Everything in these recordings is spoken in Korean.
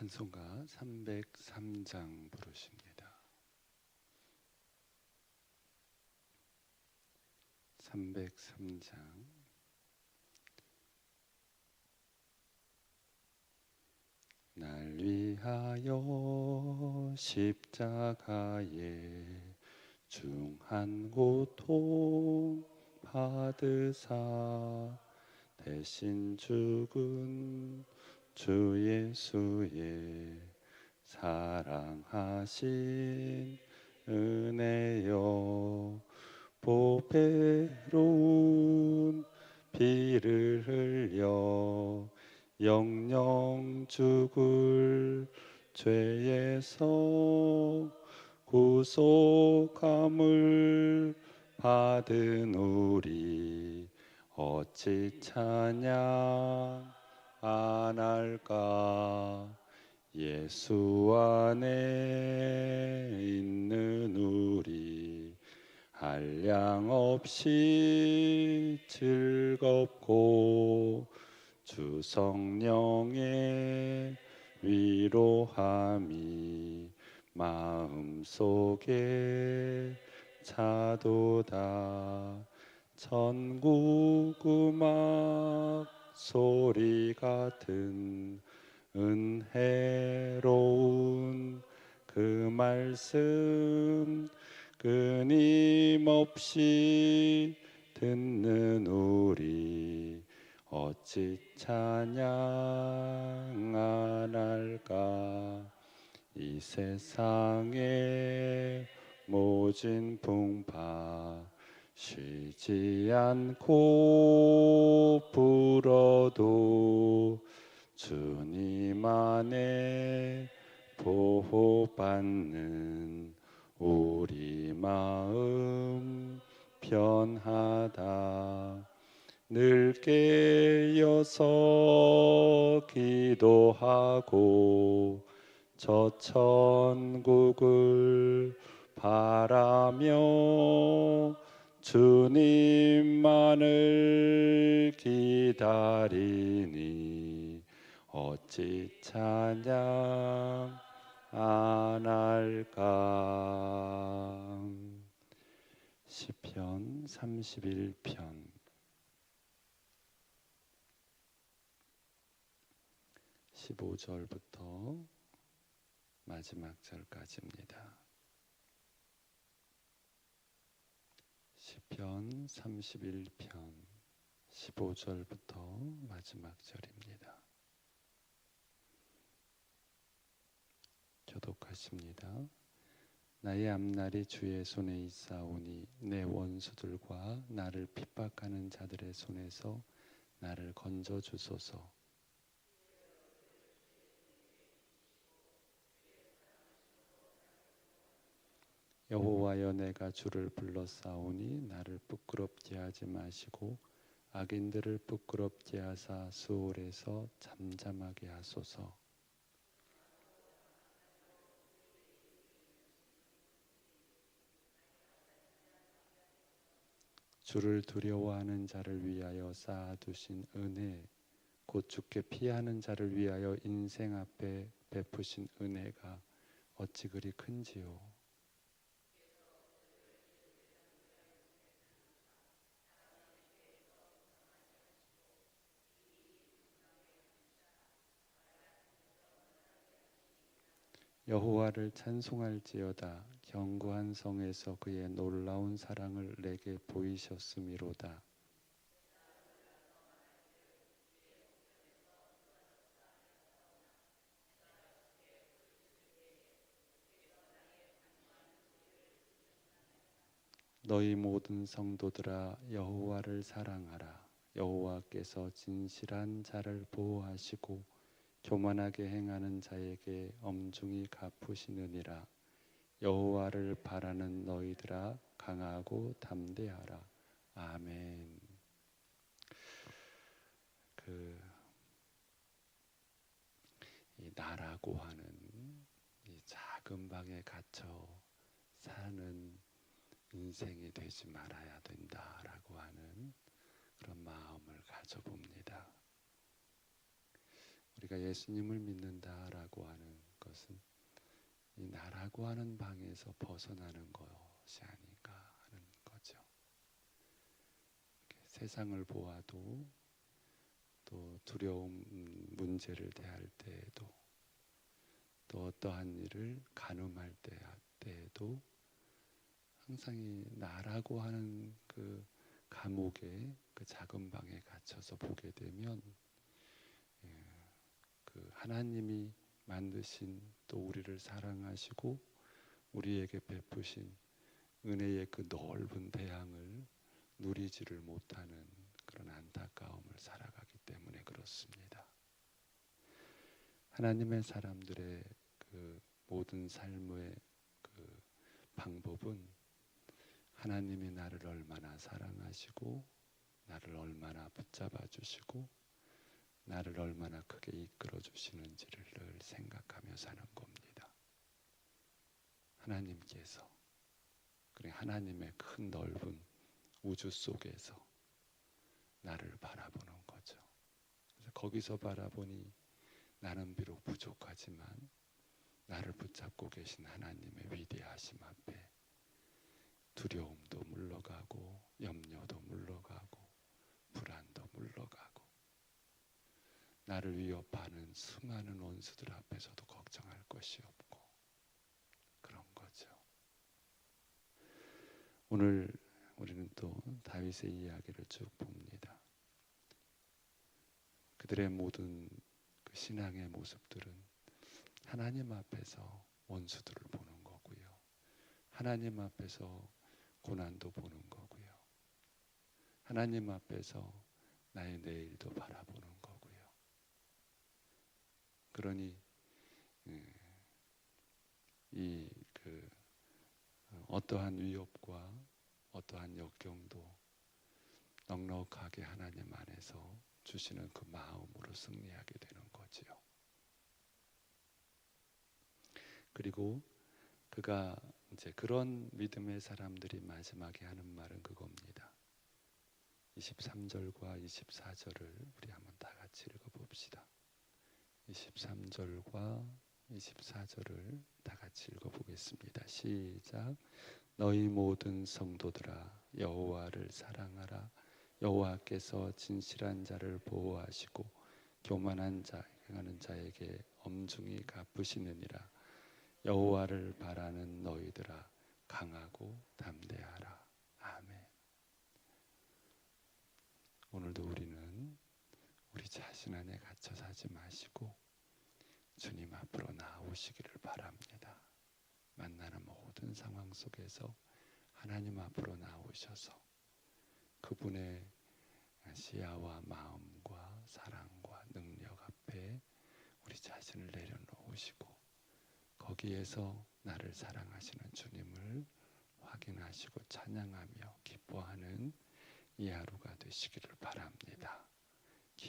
찬송가 303장 부르십니다. 303장 날 위하여 십자가에 중한 고통 받으사 대신 죽은 주 예수의 사랑하신 은혜여 보배로운 피를 흘려 영영 죽을 죄에서 구속함을 받은 우리 어찌 찬양 안 할까? 예수 안에 있는 우리 한량 없이 즐겁고 주 성령의 위로함이 마음속에 차도다. 천국 음악 소리 같은 은혜로운 그 말씀 끊임없이 듣는 우리 어찌 찬양 안 할까? 이 세상에 모진 풍파 쉬지 않고 불어도 주님 안에 보호받는 우리 마음 편하다. 늘 깨어서 기도하고 저 천국을 바라며 주님만을 기다리니 어찌 찬양 안 할까 시편 31편 15절부터 마지막 절까지입니다. 시편 31편 15절부터 마지막 절입니다. 교독하십니다. 나의 앞날이 주의 손에 있사오니 내 원수들과 나를 핍박하는 자들의 손에서 나를 건져 주소서. 여호와여 내가 주를 불렀사오니 나를 부끄럽게 하지 마시고 악인들을 부끄럽게 하사 수월에서 잠잠하게 하소서. 주를 두려워하는 자를 위하여 쌓아두신 은혜, 곧 주께 피하는 자를 위하여 인생 앞에 베푸신 은혜가 어찌 그리 큰지요. 여호와를 찬송할지어다. 견고한 성에서 그의 놀라운 사랑을 내게 보이셨음이로다. 너희 모든 성도들아 여호와를 사랑하라. 여호와께서 진실한 자를 보호하시고 교만하게 행하는 자에게 엄중히 갚으시느니라. 여호와를 바라는 너희들아 강하고 담대하라. 아멘. 그이 나라고 하는 이 작은 방에 갇혀 사는 인생이 되지 말아야 된다라고 하는 그런 마음을 가져봅니다. 우리가 예수님을 믿는다라고 하는 것은 이 나라고 하는 방에서 벗어나는 것이 아닌가 하는 거죠. 세상을 보아도 또 두려움 음, 문제를 대할 때에도 또 어떠한 일을 가늠할 때에도 항상 이 나라고 하는 그 감옥의 그 작은 방에 갇혀서 보게 되면 예, 그 하나님이 만드신 또 우리를 사랑하시고 우리에게 베푸신 은혜의 그 넓은 대양을 누리지를 못하는 그런 안타까움을 살아가기 때문에 그렇습니다. 하나님의 사람들의 그 모든 삶의 그 방법은 하나님이 나를 얼마나 사랑하시고 나를 얼마나 붙잡아 주시고 나를 얼마나 크게 이끌어 주시는지를 늘 생각하며 사는 겁니다. 하나님께서 그래 하나님의 큰 넓은 우주 속에서 나를 바라보는 거죠. 거기서 바라보니 나는 비록 부족하지만 나를 붙잡고 계신 하나님의 위대하심 앞에 두려움도 물러가고 염려도 물러가고 불안도 물러가고 나를 위협하는 수많은 원수들 앞에서도 걱정할 것이 없고 그런 거죠. 오늘 우리는 또 다윗의 이야기를 쭉 봅니다. 그들의 모든 그 신앙의 모습들은 하나님 앞에서 원수들을 보는 거고요. 하나님 앞에서 고난도 보는 거고요. 하나님 앞에서 나의 내일도 바라보는. 그러니 예, 이그 어떠한 위협과 어떠한 역경도 넉넉하게 하나님 안에서 주시는 그 마음으로 승리하게 되는 거지요. 그리고 그가 이제 그런 믿음의 사람들이 마지막에 하는 말은 그겁니다. 23절과 24절을 우리 한번 다 같이 읽어 봅시다. 23절과 24절을 다 같이 읽어보겠습니다. 시작. 너희 모든 성도들아 여호와를 사랑하라. 여호와께서 진실한 자를 보호하시고 교만한 자 행하는 자에게 엄중히 갚으시느니라. 여호와를 바라는 너희들아 강하고 담대하라. 아멘. 오늘도 우리는 우리 자신 안에 갇혀 사지 마시고 주님 앞으로 나오시기를 바랍니다. 만나는 모든 상황 속에서 하나님 앞으로 나오셔서 그분의 시야와 마음과 사랑과 능력 앞에 우리 자신을 내려놓으시고 거기에서 나를 사랑하시는 주님을 확인하시고 찬양하며 기뻐하는 이 하루가 되시기를 바랍니다.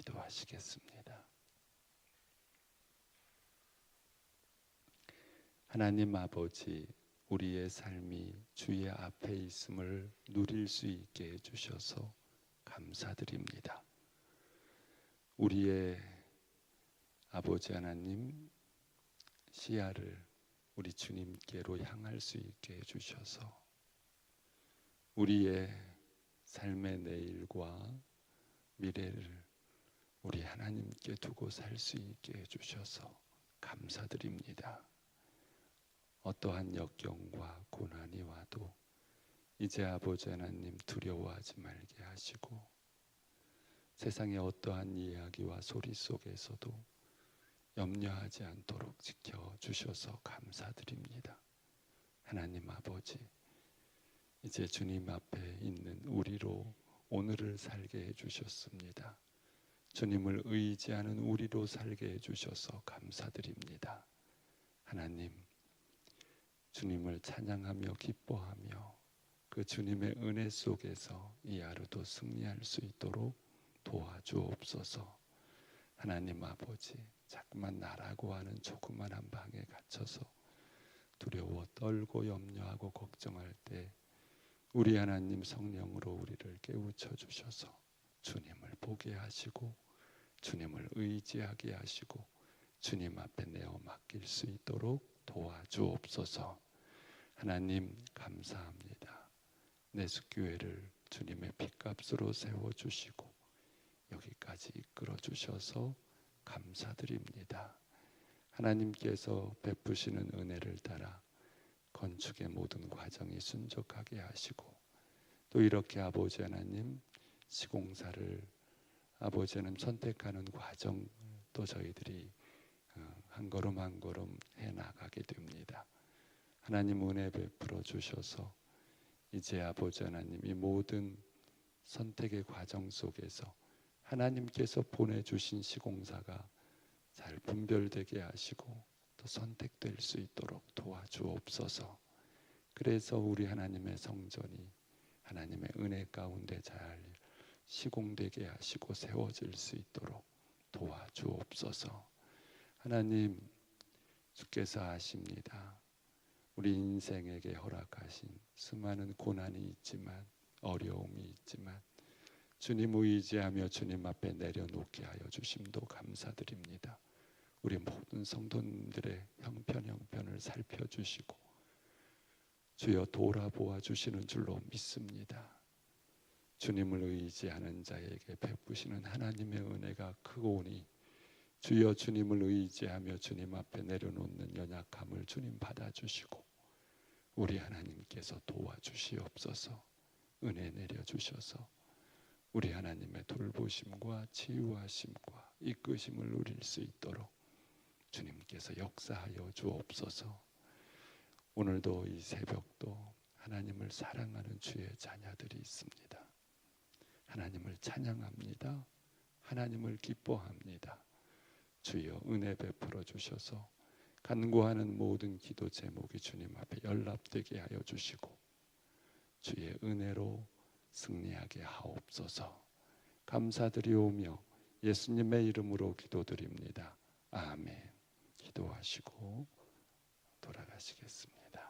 기도하시겠습니다. 하나님 아버지, 우리의 삶이 주의 앞에 있음을 누릴 수 있게 해주셔서 감사드립니다. 우리의 아버지 하나님 시야를 우리 주님께로 향할 수 있게 해주셔서 우리의 삶의 내일과 미래를 우리 하나님께 두고 살 수 있게 해주셔서 감사드립니다. 어떠한 역경과 고난이 와도 이제 아버지 하나님 두려워하지 말게 하시고 세상의 어떠한 이야기와 소리 속에서도 염려하지 않도록 지켜 주셔서 감사드립니다. 하나님 아버지, 이제 주님 앞에 있는 우리로 오늘을 살게 해 주셨습니다. 주님을 의지하는 우리로 살게 해 주셔서 감사드립니다. 하나님, 주님을 찬양하며 기뻐하며 그 주님의 은혜 속에서 이 하루도 승리할 수 있도록 도와주옵소서. 하나님 아버지, 자꾸만 나라고 하는 조그만한 방에 갇혀서 두려워 떨고 염려하고 걱정할 때 우리 하나님 성령으로 우리를 깨우쳐 주셔서 주님을 보게 하시고 주님을 의지하게 하시고 주님 앞에 내어 맡길 수 있도록 도와주옵소서. 하나님 감사합니다. 내숙교회를 주님의 핏값으로 세워 주시고 여기까지 이끌어 주셔서 감사드립니다. 하나님께서 베푸시는 은혜를 따라 건축의 모든 과정이 순적하게 하시고 또 이렇게 아버지 하나님 시공사를 아버지 하나님 선택하는 과정 또 저희들이 어, 한 걸음 한 걸음 해 나가게 됩니다. 하나님 은혜 베풀어 주셔서 이제 아버지 하나님 이 모든 선택의 과정 속에서 하나님께서 보내주신 시공사가 잘 분별되게 하시고 또 선택될 수 있도록 도와주옵소서. 그래서 우리 하나님의 성전이 하나님의 은혜 가운데 잘 시공되게 하시고 세워질 수 있도록 도와주옵소서. 하나님 주께서 아십니다. 우리 인생에게 허락하신 수많은 고난이 있지만 어려움이 있지만 주님 의지하며 주님 앞에 내려놓게 하여 주심도 감사드립니다. 우리 모든 성도님들의 형편 형편을 살펴주시고 주여 돌아보아 주시는 줄로 믿습니다. 주님을 의지하는 자에게 베푸시는 하나님의 은혜가 크고니 주여 주님을 의지하며 주님 앞에 내려놓는 연약함을 주님 받아주시고 우리 하나님께서 도와주시옵소서 은혜 내려주셔서 우리 하나님의 돌보심과 치유하심과 이끄심을 누릴 수 있도록 주님께서 역사하여 주옵소서. 오늘도 이 새벽도 하나님을 사랑하는 주의 자녀들이 있습니다. 하나님을 찬양합니다. 하나님을 기뻐합니다. 주여 은혜 베풀어 주셔서 간구하는 모든 기도 제목이 주님 앞에 연락되게 하여 주시고 주의 은혜로 승리하게 하옵소서. 감사드리오며 예수님의 이름으로 기도드립니다. 아멘. 기도하시고 돌아가시겠습니다.